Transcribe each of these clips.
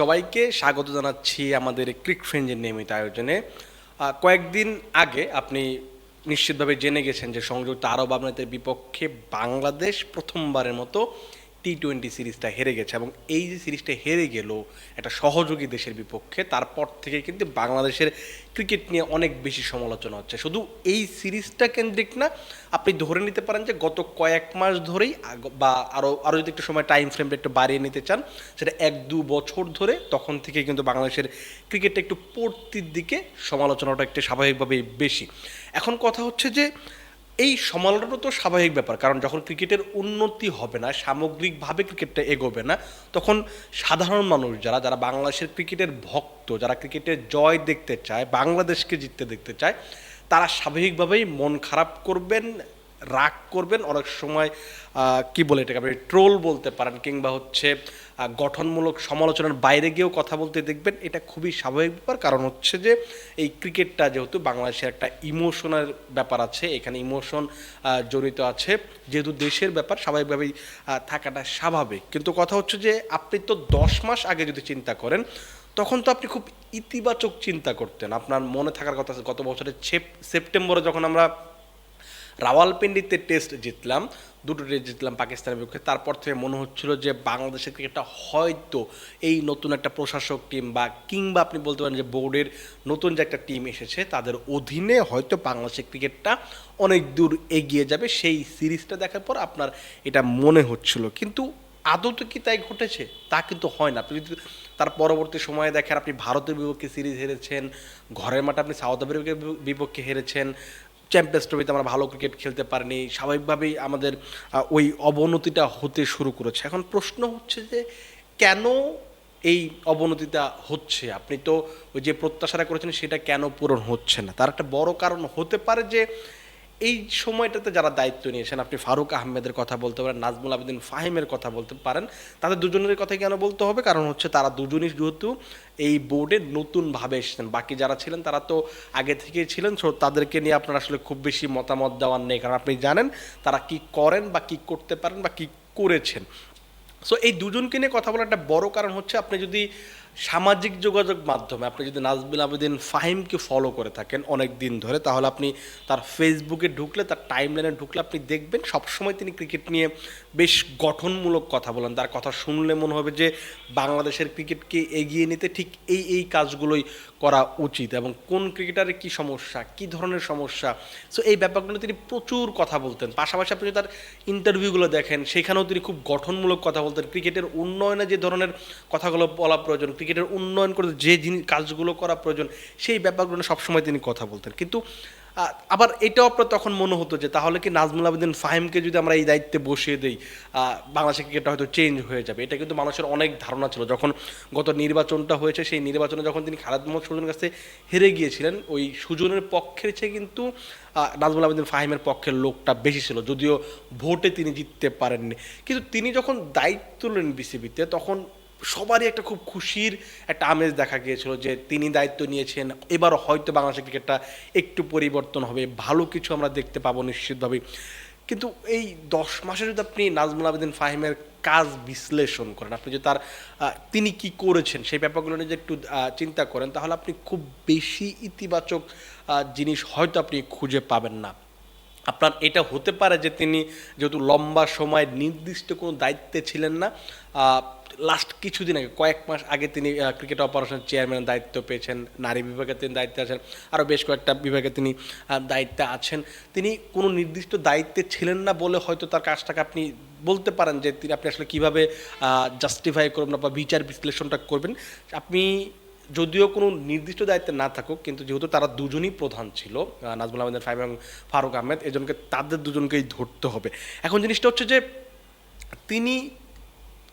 সবাইকে স্বাগত জানাচ্ছি আমাদের ক্রিক ফ্রেঞ্জের নিয়মিত আয়োজনে। কয়েকদিন আগে আপনি নিশ্চিতভাবে জেনে গেছেন যে সংযুক্ত আরব আমিরাতের বিপক্ষে বাংলাদেশ প্রথমবারের মতো টি টোয়েন্টি সিরিজটা হেরে গেছে এবং এই যে সিরিজটা হেরে গেল, একটা সহযোগী দেশের বিপক্ষে, তারপর থেকে কিন্তু বাংলাদেশের ক্রিকেট নিয়ে অনেক বেশি সমালোচনা হচ্ছে। শুধু এই সিরিজটা কেন্দ্রিক না, আপনি ধরে নিতে পারেন যে গত কয়েক মাস ধরেই বা আরও আরও যদি একটু সময় টাইম ফ্রেমটা একটু বাড়িয়ে নিতে চান, সেটা এক দু বছর ধরে তখন থেকে কিন্তু বাংলাদেশের ক্রিকেটটা একটু পড়তির দিকে সমালোচনাটা একটু স্বাভাবিকভাবেই বেশি। এখন কথা হচ্ছে যে এই সমালোচনা তো স্বাভাবিক ব্যাপার, কারণ যখন ক্রিকেটের উন্নতি হবে না, সামগ্রিকভাবে ক্রিকেটটা এগোবে না, তখন সাধারণ মানুষ যারা যারা বাংলাদেশের ক্রিকেটের ভক্ত, যারা ক্রিকেটের জয় দেখতে চায়, বাংলাদেশকে জিততে দেখতে চায়, তারা স্বাভাবিকভাবেই মন খারাপ করবেন রাগ করবেন, অনেক সময় কি বলে এটাকে আপনি ট্রোল বলতে পারেন, কিংবা হচ্ছে গঠনমূলক সমালোচনার বাইরে গিয়েও কথা বলতে দেখবেন, এটা খুবই স্বাভাবিক ব্যাপার। কারণ হচ্ছে যে, এই ক্রিকেটটা যেহেতু বাংলাদেশের একটা ইমোশনের ব্যাপার আছে, এখানে ইমোশন জড়িত আছে, যেহেতু দেশের ব্যাপার, স্বাভাবিকভাবেই থাকাটা স্বাভাবিক। কিন্তু কথা হচ্ছে যে, আপনি তো দশ মাস আগে যদি চিন্তা করেন, তখন তো আপনি খুব ইতিবাচক চিন্তা করতেন। আপনার মনে থাকার কথা গত বছরের সেপ- সেপ্টেম্বরে যখন আমরা রাওয়ালপিন্ডিতে টেস্ট জিতলাম, দুটো টেস্ট জিতলাম পাকিস্তানের বিপক্ষে। তারপর থেকে মনে হচ্ছিল যে বাংলাদেশের ক্রিকেটটা হয়তো এই নতুন একটা প্রশাসক টিম বা কিংবা আপনি বলতে পারেন যে বোর্ডের নতুন যে একটা টিম এসেছে, তাদের অধীনে হয়তো বাংলাদেশের ক্রিকেটটা অনেক দূর এগিয়ে যাবে। সেই সিরিজটা দেখার পর আপনার এটা মনে হচ্ছিল। কিন্তু আদৌ তো কি তাই ঘটেছে? তা কিন্তু হয় না। আপনি যদি তার পরবর্তী সময়ে দেখেন, আপনি ভারতের বিপক্ষে সিরিজ হেরেছেন, ঘরের মাঠে আপনি সাউথ আফ্রিকার বিপক্ষে হেরেছেন চ্যাম্পিয়ন্স ট্রফিতে আমরা ভালো ক্রিকেট খেলতে পারিনি। স্বাভাবিকভাবেই আমাদের ওই অবনতিটা হতে শুরু করেছে। এখন প্রশ্ন হচ্ছে যে, কেন এই অবনতিটা হচ্ছে? আপনি তো ওই যে প্রত্যাশাটা করেছেন সেটা কেন পূরণ হচ্ছে না? তার একটা বড় কারণ হতে পারে যে এই সময়টাতে যারা দায়িত্ব নিয়েছেন, আপনি ফারুক আহমেদের কথা বলতে পারেন, নাজমুল আবেদিন ফাহিমের কথা বলতে পারেন, তাদের দুজনের কথা কেন বলতে হবে? কারণ হচ্ছে তারা দুজনই যেহেতু এই বোর্ডে নতুনভাবে এসেছেন। বাকি যারা ছিলেন, তারা তো আগে থেকেই ছিলেন সো তাদেরকে নিয়ে আপনার আসলে খুব বেশি মতামত দেওয়ার নেই। কারণ আপনি জানেন তারা কি করেন বা কি করতে পারেন বা কি করেছেন। সো এই দুজনকে নিয়ে কথা বলার একটা বড় কারণ হচ্ছে, আপনি যদি সামাজিক যোগাযোগ মাধ্যমে আপনি যদি নাজবিল আবেদিন ফাহিমকে ফলো করে থাকেন অনেক দিন ধরে, তাহলে আপনি তার ফেসবুকে ঢুকলে, তার টাইম লাইনে ঢুকলে আপনি দেখবেন সবসময় তিনি ক্রিকেট নিয়ে বেশ গঠনমূলক কথা বলেন। তার কথা শুনলে মনে হবে যে বাংলাদেশের ক্রিকেটকে এগিয়ে নিতে ঠিক এই এই কাজগুলোই করা উচিত এবং কোন ক্রিকেটারের কি সমস্যা, কি ধরনের সমস্যা? সো এই ব্যাপারগুলো তিনি প্রচুর কথা বলতেন। পাশাপাশি আপনি তার ইন্টারভিউগুলো দেখেন, সেখানেও তিনি খুব গঠনমূলক কথা বলতেন। ক্রিকেটের উন্নয়নে যে ধরনের কথাগুলো বলা প্রয়োজন ক্রিকেটের উন্নয়ন করতে যে জিনিস কাজগুলো করা প্রয়োজন, সেই ব্যাপারগুলো সবসময় তিনি কথা বলতেন। কিন্তু আবার এটাও আপনার তখন মনে হতো যে তাহলে কি নাজমুল আবেদিন ফাহিমকে যদি আমরা এই দায়িত্বে বসিয়ে দিই বাংলাদেশের ক্রিকেটটা হয়তো চেঞ্জ হয়ে যাবে। এটা কিন্তু মানুষের অনেক ধারণা ছিল। যখন গত নির্বাচনটা হয়েছে, সেই নির্বাচনে যখন তিনি খালেদ মোহাম্মদ সুজনের কাছে হেরে গিয়েছিলেন, ওই সুজনের পক্ষের চেয়ে কিন্তু নাজমুল আবেদিন ফাহিমের পক্ষের লোকটা বেশি ছিল। যদিও ভোটে তিনি জিততে পারেননি। কিন্তু তিনি যখন দায়িত্ব নিলেন বিসিবিতে তখন সবারই একটা খুব খুশির একটা আমেজ দেখা গিয়েছিল যে তিনি দায়িত্ব নিয়েছেন। এবার হয়তো বাংলাদেশের ক্রিকেটটা একটু পরিবর্তন হবে। ভালো কিছু আমরা দেখতে পাবো নিশ্চিতভাবে। কিন্তু এই দশ মাসে যদি আপনি নাজমুল আবেদিন ফাহিমের কাজ বিশ্লেষণ করেন, আপনি যদি তার তিনি কি করেছেন সেই ব্যাপারগুলো নিয়ে একটু চিন্তা করেন, তাহলে আপনি খুব বেশি ইতিবাচক জিনিস হয়তো আপনি খুঁজে পাবেন না। আপনার এটা হতে পারে যে তিনি যেহেতু লম্বা সময় নির্দিষ্ট কোনো দায়িত্বে ছিলেন না লাস্ট কিছুদিন আগে, কয়েক মাস আগে তিনি ক্রিকেট অপারেশন চেয়ারম্যানের দায়িত্ব পেয়েছেন, নারী বিভাগে তিনি দায়িত্বে আছেন আরও বেশ কয়েকটা বিভাগে তিনি দায়িত্বে আছেন। তিনি কোনো নির্দিষ্ট দায়িত্বে ছিলেন না বলে হয়তো তার কাজটাকে আপনি বলতে পারেন যে তিনি, আপনি আসলে কীভাবে জাস্টিফাই করবেন বা বিচার বিশ্লেষণটা করবেন। আপনি যদিও কোনো নির্দিষ্ট দায়িত্বে না থাকুক, কিন্তু যেহেতু তারা দুজনই প্রধান ছিল নাজমুল আহমেদের ফাইভ এবং ফারুক আহমেদ, এজনকে তাদের দুজনকেই ধরতে হবে। এখন জিনিসটা হচ্ছে যে, তিনি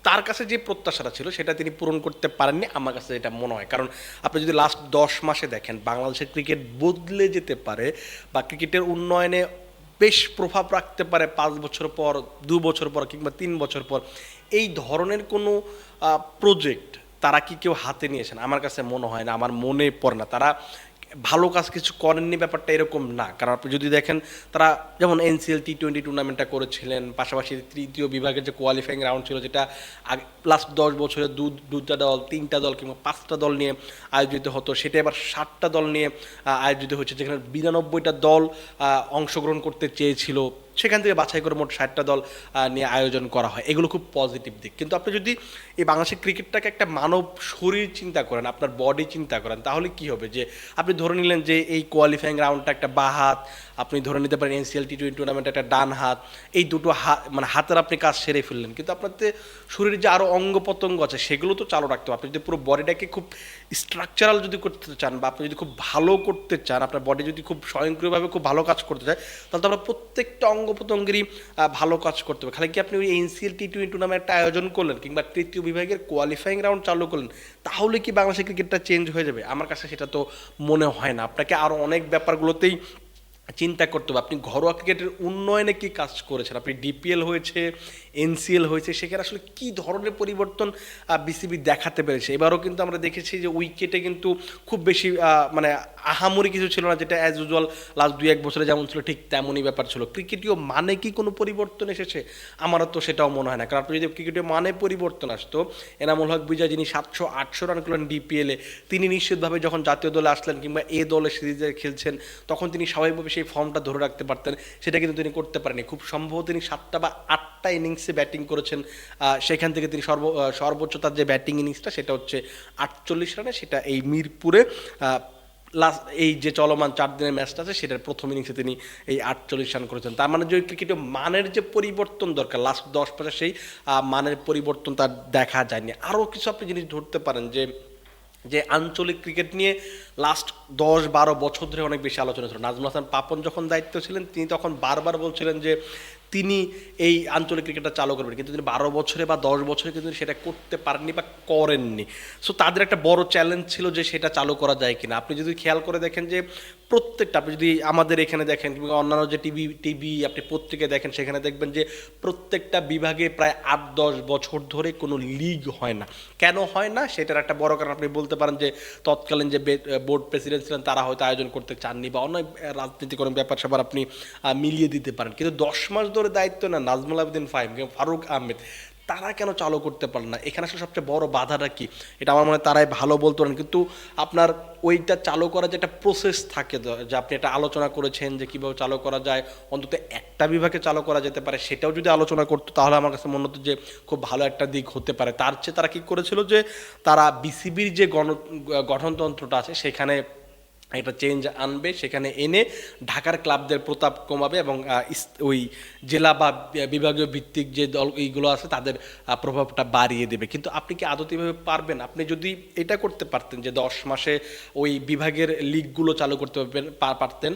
তার কাছে যে প্রত্যাশাটা ছিল, সেটা তিনি পূরণ করতে পারেননি আমার কাছে এটা মনে হয়। কারণ আপনি যদি লাস্ট দশ মাসে দেখেন, বাংলাদেশের ক্রিকেট বদলে যেতে পারে বা ক্রিকেটের উন্নয়নে বেশ প্রভাব রাখতে পারে পাঁচ বছর পর, দু বছর পর কিংবা তিন বছর পর, এই ধরনের কোনো প্রজেক্ট তারা কি কেউ হাতে নিয়েছেন আমার কাছে মনে হয় না, আমার মনে পড়ে না। তারা ভালো কাজ কিছু করেননি, ব্যাপারটা এরকম না। কারণ আপনি যদি দেখেন, তারা যেমন এনসিএল টি টোয়েন্টি টুর্নামেন্টটা করেছিলেন, পাশাপাশি তৃতীয় বিভাগের যে কোয়ালিফাইং রাউন্ড ছিল, যেটা আগে লাস্ট দশ বছরে দু দুটা দল, তিনটা দল কিংবা পাঁচটা দল নিয়ে আয়োজিত হতো, সেটা এবার ষাটটা দল নিয়ে আয়োজিত হচ্ছে যেখানে বিরানব্বইটা দল অংশগ্রহণ করতে চেয়েছিল। সেখান থেকে বাছাই করে মোট ষাটটা দল নিয়ে আয়োজন করা হয়। এগুলো খুব পজিটিভ দিক। কিন্তু আপনি যদি এই বাংলাদেশের ক্রিকেটটাকে একটা মানব শরীর চিন্তা করেন, আপনার বডি চিন্তা করেন, তাহলে কি হবে? যে আপনি ধরে নিলেন যে এই কোয়ালিফাইং রাউন্ডটা একটা বা হাত, আপনি ধরে নিতে পারেন এনসিএল টি টোয়েন্টি টুর্নামেন্ট একটা ডান হাত, এই দুটো হাত মানে হাতের আপনি কাজ সেরে ফেললেন। কিন্তু আপনার যে শরীরে যে আরও অঙ্গ প্রত্যঙ্গ আছে, সেগুলো তো চালু রাখতে হবে। আপনি যদি পুরো বডিটাকে খুব স্ট্রাকচারাল যদি করতে চান বা আপনি যদি খুব ভালো করতে চান, আপনার বডি যদি খুব স্বয়ংক্রিয়ভাবে খুব ভালো কাজ করতে চায়, তাহলে তো আপনার প্রত্যেকটা অঙ্গ প্রত্যঙ্গেরই ভালো কাজ করতে হবে। খালি কি আপনি ওই এনসিএল টি টোয়েন্টি টুর্নামেন্টটা আয়োজন করলেন কিংবা তৃতীয় বিভাগের কোয়ালিফাইং রাউন্ড চালু করলেন, তাহলে কি বাংলাদেশের ক্রিকেটটা চেঞ্জ হয়ে যাবে? আমার কাছে সেটা তো মনে হয় না। আপনাকে আরও অনেক ব্যাপারগুলোতেই চিন্তা করতে হবে। আপনি ঘরোয়া ক্রিকেটের উন্নয়নে কি কাজ করেছেন? আপনি ডিপিএল হয়েছে এনসিএল হয়েছে, সেখানে আসলে কি ধরনের পরিবর্তন বিসিবি দেখাতে পেরেছে? এবারও কিন্তু আমরা দেখেছি যে উইকেটে কিন্তু খুব বেশি মানে আহামরি কিছু ছিল না, যেটা অ্যাজ ইউজুয়াল লাস্ট দুই এক বছরে যেমন ছিল, ঠিক তেমনই ব্যাপার ছিল। ক্রিকেটীয় মানে কি কোনো পরিবর্তন এসেছে? আমারও তো সেটাও মনে হয় না। কারণ আপনি যদি ক্রিকেটীয় মানে পরিবর্তন আসতো, এনামুল হক বিজয় যিনি সাতশো আটশো রান করলেন ডিপিএলে তিনি নিশ্চিতভাবে যখন জাতীয় দলে আসলেন কিংবা এ দলে সিরিজে খেলছেন, তখন তিনি স্বাভাবিকভাবে সেই ফর্মটা ধরে রাখতে পারতেন, সেটা কিন্তু তিনি করতে পারেনি খুব সম্ভব তিনি সাতটা বা আটটা ইনিংসে ব্যাটিং করেছেন। সেখান থেকে তিনি সর্ব সর্বোচ্চ তার যে ব্যাটিং ইনিংসটা, সেটা হচ্ছে আটচল্লিশ রানে, সেটা এই মিরপুরে লাস্ট এই যে চলমান চার দিনের ম্যাচটা আছে, সেটার প্রথম ইনিংসে তিনি এই আটচল্লিশ রান করেছেন। তার মানে যে ক্রিকেটের মানের যে পরিবর্তন দরকার লাস্ট দশ পাশে সেই মানের পরিবর্তন তার দেখা যায়নি। আরও কিছু আপনি জিনিস ধরতে পারেন যে যে আঞ্চলিক ক্রিকেট নিয়ে লাস্ট দশ বারো বছর ধরে অনেক বেশি আলোচনা ছিল। নাজমুল হাসান পাপন যখন দায়িত্ব ছিলেন, তিনি তখন বারবার বলছিলেন যে তিনি এই আঞ্চলিক ক্রিকেটটা চালু করবেন। কিন্তু তিনি বারো বছরে বা দশ বছরে কিন্তু সেটা করতে পারেননি বা করেননি। সো তাদের একটা বড় চ্যালেঞ্জ ছিল যে সেটা চালু করা যায় কিনা। আপনি যদি খেয়াল করে দেখেন যে প্রত্যেকটা, আপনি যদি আমাদের এখানে দেখেন কিংবা অন্যান্য যে টিভি টিভি আপনি পত্রিকায় দেখেন, সেখানে দেখবেন যে প্রত্যেকটা বিভাগে প্রায় আট, দশ বছর ধরে কোনো লিগ হয় না। কেন হয় না? সেটার একটা বড় কারণ, আপনি বলতে পারেন যে তৎকালীন যে বোর্ড প্রেসিডেন্ট ছিলেন, তারা হয়তো আয়োজন করতে চাননি বা অন্য রাজনীতি কোনো ব্যাপার স্যাপার আপনি মিলিয়ে দিতে পারেন। কিন্তু দশ মাস ধরে দায়িত্ব না নাজমুল আবেদিন ফাহিম ফারুক আহমেদ। তারা কেন চালু করতে পারল না? এখানে আসলে সবচেয়ে বড় বাধাটা কি? এটা আমার মনে তারাই ভালো বলতে পারেন। কিন্তু আপনার ওইটা চালু করার যে একটা প্রসেস থাকে যে আপনি এটা আলোচনা করেছেন যে কীভাবে চালু করা যায়, অন্তত একটা বিভাগে চালু করা যেতে পারে, সেটাও যদি আলোচনা করতো, তাহলে আমার কাছে মনে হতো যে খুব ভালো একটা দিক হতে পারে। তার চেয়ে তারা কী করেছিল যে, তারা বিসিবির যে গণ গঠনতন্ত্রটা আছে, সেখানে একটা চেঞ্জ আনবে, সেখানে এনে ঢাকার ক্লাবদের প্রতাপ কমাবে এবং ওই জেলা বা বিভাগীয় ভিত্তিক যে দল এইগুলো আছে তাদের প্রভাবটা বাড়িয়ে দেবে। কিন্তু আপনি কি আদতিভাবে পারবেন? আপনি যদি এটা করতে পারতেন যে দশ মাসে ওই বিভাগের লিগগুলো চালু করতে পারতেন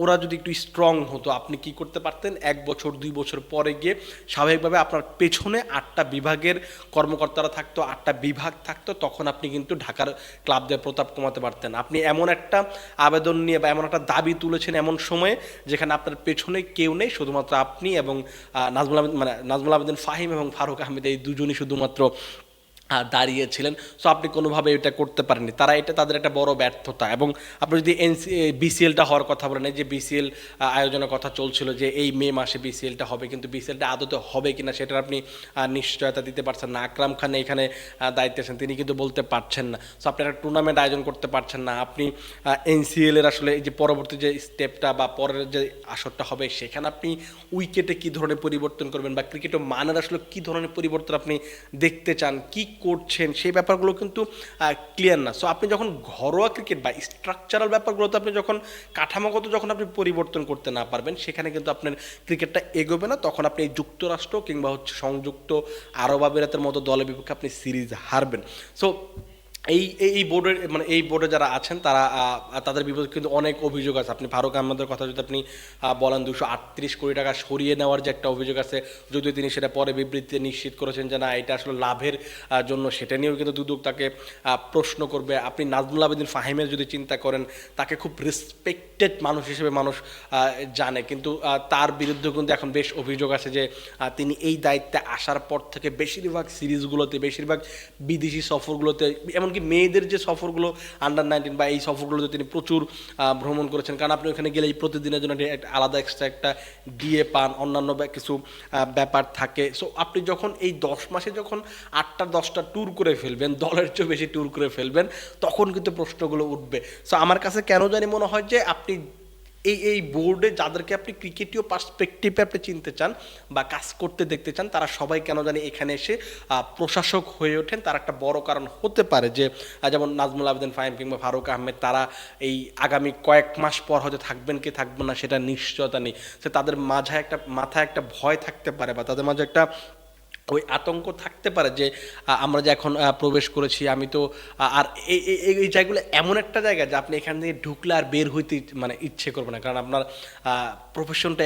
ওরা যদি একটু স্ট্রং হতো, আপনি কি করতে পারতেন? এক বছর, দুই বছর পরে গিয়ে স্বাভাবিকভাবে আপনার পেছনে আটটা বিভাগের কর্মকর্তারা থাকতো, আটটা বিভাগ থাকতো, তখন আপনি কিন্তু ঢাকার ক্লাবদের প্রতাপ কমাতে পারতেন। আপনি এমন একটা আবেদন নিয়ে বা এমন একটা দাবি তুলেছেন এমন সময়ে যেখানে আপনার পেছনে কেউ নেই, শুধুমাত্র আপনি এবং নাজমুল আহমেদ মানে নাজমুল আবেদিন ফাহিম এবং ফারুক আহমেদ, এই দুজনই শুধুমাত্র দাঁড়িয়েছিলেন। সো আপনি কোনোভাবে এটা করতে পারেননি। তারা এটা তাদের একটা বড় ব্যর্থতা এবং আপনি যদি এনসি বিসিএলটা হওয়ার কথা বলেন যে বিসিএল আয়োজনের কথা চলছিল যে এই মে মাসে বিসিএলটা হবে, কিন্তু বিসিএলটা আদতে হবে কিনা সেটার আপনি নিশ্চয়তা দিতে পারছেন না। আকরাম খান এখানে দায়িত্বে আছেন, তিনি কিন্তু বলতে পারছেন না। সো আপনি একটা টুর্নামেন্ট আয়োজন করতে পারছেন না। আপনি এনসিএলের আসলে এই যে পরবর্তী যে স্টেপটা বা পরের যে আসরটা হবে, সেখানে আপনি উইকেটে কী ধরনের পরিবর্তন করবেন বা ক্রিকেটের মানের আসলে কী ধরনের পরিবর্তন আপনি দেখতে চান? কি করছেন, সেই ব্যাপারগুলো কিন্তু ক্লিয়ার না। সো আপনি যখন ঘরোয়া ক্রিকেট বা স্ট্রাকচারাল ব্যাপারগুলোতে আপনি যখন কাঠামোগত যখন আপনি পরিবর্তন করতে না পারবেন, সেখানে কিন্তু আপনার ক্রিকেটটা এগোবে না। তখন আপনি এই যুক্তরাষ্ট্র কিংবা হচ্ছে সংযুক্ত আরব আমিরাতের মতো দলের বিপক্ষে আপনি সিরিজ হারবেন। সো এই, এই- বোর্ডের মানে এই বোর্ডে যারা আছেন, তারা তাদের বিপক্ষে কিন্তু অনেক অভিযোগ আছে। আপনি ফারুক আহমেদের কথা যদি আপনি বলেন দুশো আটত্রিশ কোটি টাকা সরিয়ে নেওয়ার যে একটা অভিযোগ আছে, যদিও তিনি সেটা পরে বিবৃতিতে নিশ্চিত করেছেন যে না, এটা আসলে লাভের জন্য, সেটা নিয়েও কিন্তু দুদক তাকে প্রশ্ন করবে। আপনি নাজমুল আবেদিন ফাহিমের যদি চিন্তা করেন, তাকে খুব রেসপেক্টেড মানুষ হিসেবে মানুষ জানে। কিন্তু তার বিরুদ্ধে কিন্তু এখন বেশ অভিযোগ আছে যে তিনি এই দায়িত্বে আসার পর থেকে বেশিরভাগ সিরিজগুলোতে, বেশিরভাগ বিদেশি সফরগুলোতে, এমনকি এমনকি মেয়েদের যে সফরগুলো আন্ডার নাইনটিন বা এই সফরগুলোতে তিনি প্রচুর ভ্রমণ করেছেন। কারণ আপনি ওখানে গেলেই প্রতিদিনের জন্য একটা আলাদা এক্সট্রা একটা ডিএ পান, অন্যান্য কিছু ব্যাপার থাকে। সো আপনি যখন এই দশ মাসে যখন আটটা, দশটা ট্যুর করে ফেলবেন, দলের চেয়ে বেশি ট্যুর করে ফেলবেন, তখন কিন্তু প্রশ্নগুলো উঠবে। সো আমার কাছে কেন জানি মনে হয় যে আপনি এই এই বোর্ডে যাদেরকে আপনি ক্রিকেটীয় পার্সপেক্টিভে আপনি চিনতে চান বা কাজ করতে দেখতে চান, তারা সবাই কেন জানি এখানে এসে প্রশাসক হয়ে ওঠেন। তার একটা বড় কারণ হতে পারে যে যেমন নাজমুল আবেদিন ফাহিম কিংবা ফারুক আহমেদ, তারা এই আগামী কয়েক মাস পর হয়তো থাকবেন কি থাকবেন না, সেটা নিশ্চয়তা নেই। সে তাদের মাঝে একটা, মাথায় একটা ভয় থাকতে পারে বা তাদের মাঝে একটা ওই আতঙ্ক থাকতে পারে যে আমরা যে এখন প্রবেশ করেছি, আমি তো আর এই এই- জায়গাগুলো এমন একটা জায়গা যে আপনি এখান থেকে ঢুকলে আর বের হইতে মানে ইচ্ছে করবে না। কারণ আপনার প্রফেশনটা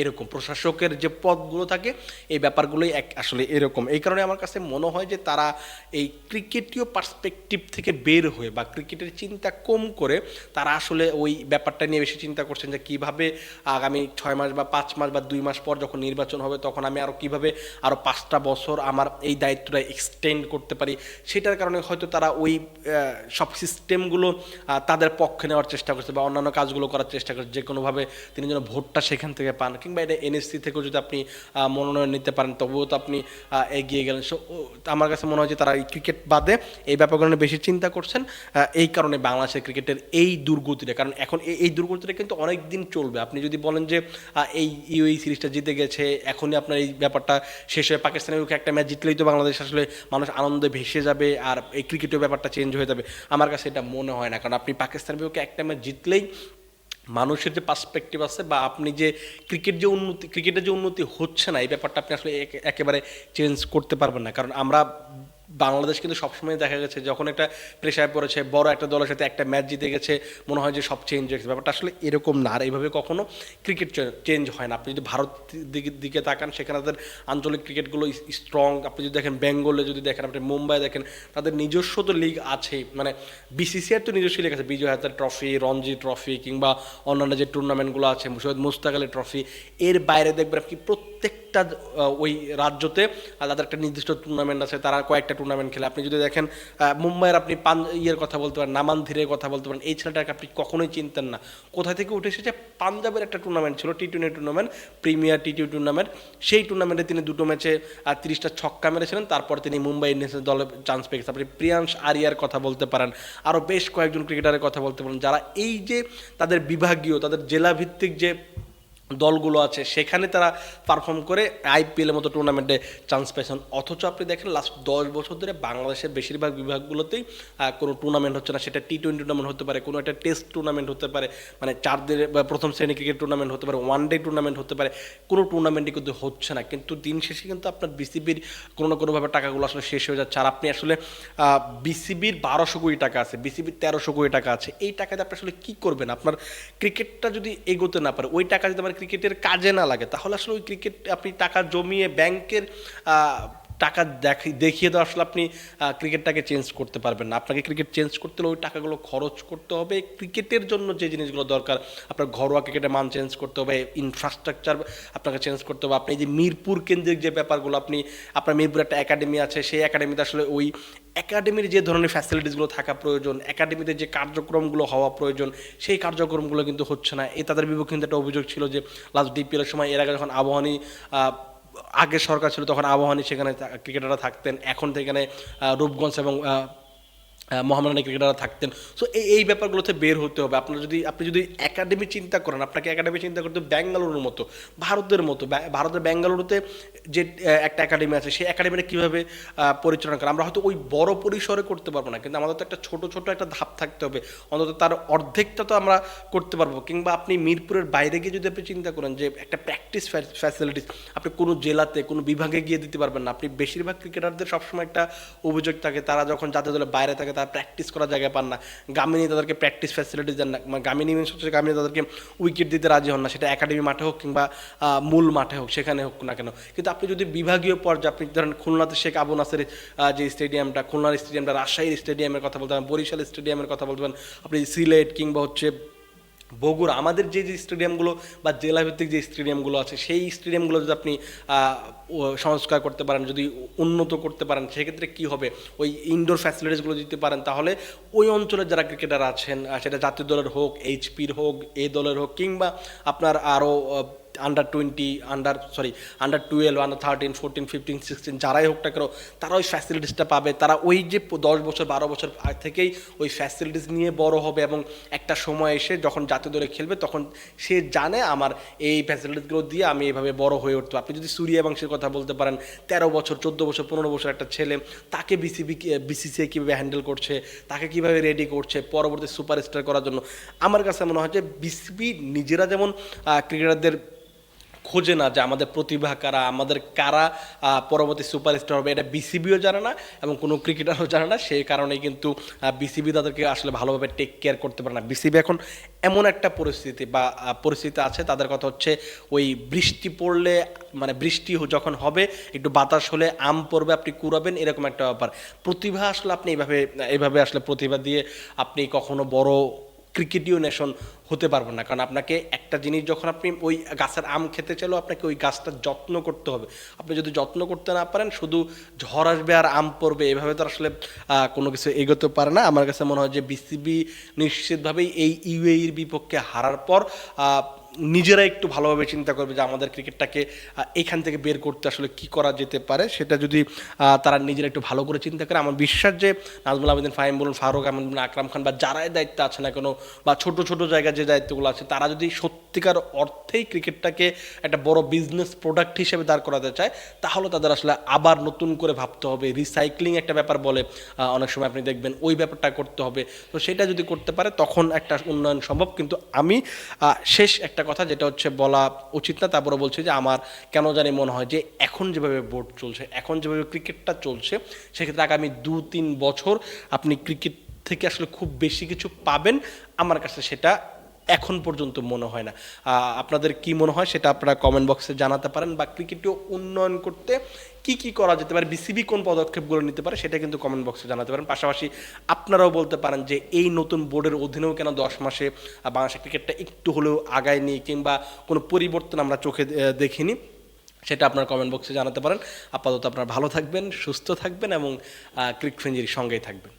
এরকম। প্রশাসকের যে পদগুলো থাকে, এই ব্যাপারগুলোই এক, আসলে এরকম। এই কারণে আমার কাছে মনে হয় যে তারা এই ক্রিকেটীয় পার্সপেক্টিভ থেকে বের হয়ে বা ক্রিকেটের চিন্তা কম করে তারা আসলে ওই ব্যাপারটা নিয়ে বেশি চিন্তা করছেন যে কীভাবে আগামী ছয় মাস বা পাঁচ মাস বা দুই মাস পর যখন নির্বাচন হবে, তখন আমি আরও কীভাবে আরও পাঁচটা বছর আমার এই দায়িত্বটা এক্সটেন্ড করতে পারি, সেটার কারণে হয়তো তারা ওই সব সিস্টেমগুলো তাদের পক্ষে নেওয়ার চেষ্টা করছে বা অন্যান্য কাজগুলো করার চেষ্টা করছে, যে কোনোভাবে তিনি যেন ভোটটা সেখান থেকে পান কিংবা এটা এনএসসি থেকেও যদি আপনি মনোনয়ন নিতে পারেন, তবুও তো আপনি এগিয়ে গেলেন। সো আমার কাছে মনে হয় যে তারা এই ক্রিকেট বাদে এই ব্যাপারগুলো বেশি চিন্তা করছেন এই কারণে বাংলাদেশের ক্রিকেটের এই দুর্গতিটা, কারণ এখন এই- দুর্গতিটা কিন্তু অনেক দিন চলবে। আপনি যদি বলেন যে এই ইউএই সিরিজটা জিতে গেছে, এখনই আপনার এই ব্যাপারটা শেষ হয়ে পাকিস্তানের বিপক্ষে একটা ম্যাচ জিতলেই তো বাংলাদেশ আসলে মানুষ আনন্দে ভেসে যাবে আর এই ক্রিকেটের ব্যাপারটা চেঞ্জ হয়ে যাবে। আমার কাছে এটা মনে হয় না, কারণ আপনি পাকিস্তানের বিপক্ষে একটা ম্যাচ জিতলেই মানুষের যে পার্সপেক্টিভ আছে বা আপনি যে ক্রিকেট যে উন্নতি ক্রিকেটের যে উন্নতি হচ্ছে না, এই ব্যাপারটা আপনি আসলে একে- একেবারে চেঞ্জ করতে পারবেন না। কারণ আমরা বাংলাদেশ কিন্তু সবসময় দেখা গেছে যখন একটা প্রেশার পড়েছে, বড় একটা দলের সাথে একটা ম্যাচ জিতে গেছে, মনে হয় যে সব চেঞ্জ হয়ে গেছে ব্যাপারটা আসলে এরকম না। আর এইভাবে কখনো ক্রিকেট চেঞ্জ হয় না। আপনি যদি ভারত দিকে দিকে তাকান, সেখানে তাদের আঞ্চলিক ক্রিকেটগুলো স্ট্রং আপনি যদি দেখেন বেঙ্গলে যদি দেখেন, আপনি মুম্বাই দেখেন, তাদের নিজস্ব তো লিগ আছে মানে বিসিসিআর তো নিজস্ব লিগ আছে। বিজয় হাজার ট্রফি রঞ্জি ট্রফি কিংবা অন্যান্য যে টুর্নামেন্টগুলো আছে, সৈয়দ মুস্তাক আলী ট্রফি এর বাইরে দেখবেন আপনি প্রত্যেকটা ওই রাজ্যতে তাদের একটা নির্দিষ্ট টুর্নামেন্ট আছে, তারা কয়েকটা টুর্নামেন্ট খেলে। আপনি যদি দেখেন মুম্বাইয়ের আপনি পান, ইয়ের কথা বলতে পারেন নামান নামানধীরের কথা বলতে পারেন, এই ছেলেটাকে আপনি কখনোই চিনতেন না। কোথা থেকে উঠে এসেছে? পাঞ্জাবের একটা টুর্নামেন্ট ছিল T twenty tournament premier T twenty tournament সেই টুর্নামেন্টে তিনি দুটো ম্যাচে আর তিরিশটা ছক্কা মেরেছিলেন, তারপর তিনি মুম্বাই ইন্ডিয়ান্সের দলে চান্স পেয়েছেন। আপনি প্রিয়াংশ আরিয়ার কথা বলতে পারেন আরও বেশ কয়েকজন ক্রিকেটারের কথা বলতে পারেন, যারা এই যে তাদের বিভাগীয়, তাদের জেলাভিত্তিক যে দলগুলো আছে, সেখানে তারা পারফর্ম করে আইপিএলের মতো টুর্নামেন্টে চান্স পেয়েছেন। অথচ আপনি দেখেন লাস্ট দশ বছর ধরে বাংলাদেশের বেশিরভাগ বিভাগগুলোতেই কোনো টুর্নামেন্ট হচ্ছে না। সেটা টি টোয়েন্টি টুর্নামেন্ট হতে পারে, কোনো একটা টেস্ট টুর্নামেন্ট হতে পারে মানে চার দিনের প্রথম শ্রেণি ক্রিকেট টুর্নামেন্ট হতে পারে ওয়ান ডে টুর্নামেন্ট হতে পারে, কোনো টুর্নামেন্টই কিন্তু হচ্ছে না। কিন্তু দিন শেষে কিন্তু আপনার বিসিবির কোনো না কোনোভাবে টাকাগুলো আসলে শেষ হয়ে যাচ্ছে। আর আপনি আসলে বিসিবির বারোশো কোটি টাকা আছে বিসিবির তেরোশো কোটি টাকা আছে। এই টাকাতে আপনি আসলে কী করবেন? আপনার ক্রিকেটটা যদি এগোতে না পারে, ওই টাকা যদি আমার ক্রিকেটের কাজে না লাগে তাহলে আসলে ওই ক্রিকেট আপনি টাকা জমিয়ে ব্যাংকের টাকা দেখি, দেখিয়ে তো আসলে আপনি ক্রিকেটটাকে চেঞ্জ করতে পারবেন না। আপনাকে ক্রিকেট চেঞ্জ করতে হলে ওই টাকাগুলো খরচ করতে হবে। ক্রিকেটের জন্য যে জিনিসগুলো দরকার, আপনার ঘরোয়া ক্রিকেটের মান চেঞ্জ করতে হবে ইনফ্রাস্ট্রাকচার আপনাকে চেঞ্জ করতে হবে। আপনি যে মিরপুর কেন্দ্রিক যে ব্যাপারগুলো, আপনি, আপনার মিরপুর একটা একাডেমি আছে, সেই একাডেমিতে আসলে ওই একাডেমির যে ধরনের ফ্যাসিলিটিসগুলো থাকা প্রয়োজন একাডেমিতে যে কার্যক্রমগুলো হওয়া প্রয়োজন, সেই কার্যক্রমগুলো কিন্তু হচ্ছে না। এ তাদের বিপক্ষে কিন্তু একটা অভিযোগ ছিল যে লাস্ট ডিপিএলের সময় এর আগে যখন আবহানী আগে সরকার ছিল তখন আবহানী সেখানে ক্রিকেটাররা থাকতেন। এখন সেখানে রূপগঞ্জ এবং আহ, ক্রিকেটাররা থাকতেন। সো এই ব্যাপারগুলোতে বের হতে হবে। আপনার যদি আপনি যদি একাডেমি চিন্তা করেন আপনাকে একাডেমি চিন্তা করতে ব্যাঙ্গালুরুর মতো ভারতের মতো ভারতের ব্যাঙ্গালুরুতে যে একটা একাডেমি আছে সেই একাডেমিটা কীভাবে পরিচালনা করে? আমরা হয়তো ওই বড় পরিসরে করতে পারব না কিন্তু আমাদের তো একটা ছোট ছোট একটা ধাপ থাকতে হবে। অন্তত তার অর্ধেকটা তো আমরা করতে পারব। কিংবা আপনি মিরপুরের বাইরে গিয়ে যদি আপনি চিন্তা করেন যে একটা প্র্যাকটিস ফ্যাসিলিটিস আপনি কোনো জেলাতে কোনো বিভাগে গিয়ে দিতে পারবেন না। আপনি বেশিরভাগ ক্রিকেটারদের সবসময় একটা অভিযোগ থাকে তারা যখন জাতীয় দলে বাইরে থাকে তারা প্র্যাকটিস করার জায়গা পান না। গামিনী তাদেরকে প্র্যাকটিস ফ্যাসিলিটি দেন না। মানে গামিনী হচ্ছে গামিনী তাদেরকে উইকেট দিতে রাজি হন না। সেটা একাডেমি মাঠে হোক কিংবা মূল মাঠে হোক, সেখানে হোক না কেন। কিন্তু আপনি যদি বিভাগীয় পর্যায়ে, আপনি ধরেন খুলনাতে শেখ আবু নাসের যে স্টেডিয়ামটা খুলনার স্টেডিয়ামটা রাজশাহীর স্টেডিয়ামের কথা বলতে পারেন বরিশাল স্টেডিয়ামের কথা বলতে পারেন, আপনি সিলেট কিংবা হচ্ছে বগুড়া, আমাদের যে যে স্টেডিয়ামগুলো বা জেলাভিত্তিক যে স্টেডিয়ামগুলো আছে, সেই স্টেডিয়ামগুলো যদি আপনি সংস্কার করতে পারেন, যদি উন্নত করতে পারেন, সেক্ষেত্রে কী হবে? ওই ইনডোর ফ্যাসিলিটিসগুলো দিতে পারেন, তাহলে ওই অঞ্চলের যারা ক্রিকেটার আছেন সেটা জাতীয় দলের হোক এইচপির হোক এ দলের হোক, কিংবা আপনার আরও under twenty under sorry under twelve under thirteen fourteen fifteen sixteen যারাই হোক না কেন, তারা ওই ফ্যাসিলিটিসটা পাবে। তারা ওই যে দশ বছর, বারো বছর থেকেই ওই ফ্যাসিলিটিস নিয়ে বড় হবে এবং একটা সময় এসে যখন জাতীয় দলে খেলবে, তখন সে জানে আমার এই ফ্যাসিলিটিসগুলো দিয়ে আমি এভাবে বড় হয়ে উঠতে আপনি যদি সুরিয়া বংশের কথা বলতে পারেন, তেরো বছর, চোদ্দ বছর, পনেরো বছর একটা ছেলে, তাকে বিসিবি বিসিসিআই কীভাবে হ্যান্ডেল করছে, তাকে কীভাবে রেডি করছে পরবর্তী সুপারস্টার করার জন্য, আমার কাছে মনে হয় যে বিসিবি নিজেরা যেমন ক্রিকেটারদের খোঁজে না যে আমাদের প্রতিভা কারা, আমাদের কারা পরবর্তী সুপারস্টার হবে। এটা বিসিবিও জানে না এবং কোনো ক্রিকেটারও জানে না। সেই কারণেই কিন্তু বিসিবি তাদেরকে আসলে ভালোভাবে টেক কেয়ার করতে পারে না। বিসিবি এখন এমন একটা পরিস্থিতি বা পরিস্থিতি আছে। তাদের কথা হচ্ছে, ওই বৃষ্টি পড়লে মানে বৃষ্টি যখন হবে, একটু বাতাস হলে আম পড়বে, আপনি কুড়াবেন, এরকম একটা ব্যাপার। প্রতিভা আসলে আপনি এইভাবে এইভাবে আসলে প্রতিভা দিয়ে আপনি কখনো বড় ক্রিকেটীয় নেশন হতে পারব না। কারণ আপনাকে একটা জিনিস যখন আপনি ওই গাছের আম খেতে চাইলেও আপনাকে ওই গাছটার যত্ন করতে হবে। আপনি যদি যত্ন করতে না পারেন, শুধু ঝড় আসবে আর আম পড়বে, এভাবে তো আসলে কোনো কিছু এগোতে পারে না। আমার কাছে মনে হয় যে বিসিবি নিশ্চিতভাবেই এই ইউএইর বিপক্ষে হারার পর নিজেরা একটু ভালোভাবে চিন্তা করবে যে আমাদের ক্রিকেটটাকে এখান থেকে বের করতে আসলে কি করা যেতে পারে, সেটা যদি তারা নিজেরা একটু ভালো করে চিন্তা করে। আমার বিশ্বাস যে নাজমুল আবেদিন, ফাহিম বলুন, ফারুক আহমেদ আকরাম খান বা যারাই দায়িত্ব আছে না কেন, বা ছোট ছোট জায়গায় যে দায়িত্বগুলো আছে, তারা যদি সত্যিকার অর্থেই ক্রিকেটটাকে একটা বড় বিজনেস প্রোডাক্ট হিসেবে দাঁড় করাতে চায়, তাহলে তাদের আসলে আবার নতুন করে ভাবতে হবে। রিসাইক্লিং একটা ব্যাপার বলে অনেক সময় আপনি দেখবেন ওই ব্যাপারটা করতে হবে। তো সেটা যদি করতে পারে, তখন একটা উন্নয়ন সম্ভব। কিন্তু আমি শেষ একটা কথা যেটা হচ্ছে বলা উচিত না তারপরে বলছি যে আমার কেন জানি মনে হয় যে এখন যেভাবে বোর্ড চলছে, এখন যেভাবে ক্রিকেটটা চলছে, সেক্ষেত্রে আগামী দু তিন বছর আপনি ক্রিকেট থেকে আসলে খুব বেশি কিছু পাবেন। আমার কাছে সেটা এখন পর্যন্ত মনে হয় না। আপনাদের কি মনে হয় সেটা আপনারা কমেন্ট বক্সে জানাতে পারেন বা ক্রিকেটও উন্নয়ন করতে কি কি করা যেতে পারে বিসিবি কোন পদক্ষেপগুলো নিতে পারে সেটা কিন্তু কমেন্ট বক্সে জানাতে পারেন। পাশাপাশি আপনারাও বলতে পারেন যে এই নতুন বোর্ডের অধীনেও কেন দশ মাসে বাংলাদেশের ক্রিকেটটা একটু হলেও আগায় আগায়নি কিংবা কোনো পরিবর্তন আমরা চোখে দেখিনি, সেটা আপনার কমেন্ট বক্সে জানাতে পারেন। আপাতত আপনারা ভালো থাকবেন, সুস্থ থাকবেন এবং ক্রিক ফ্রেঞ্জির সঙ্গেই থাকবেন।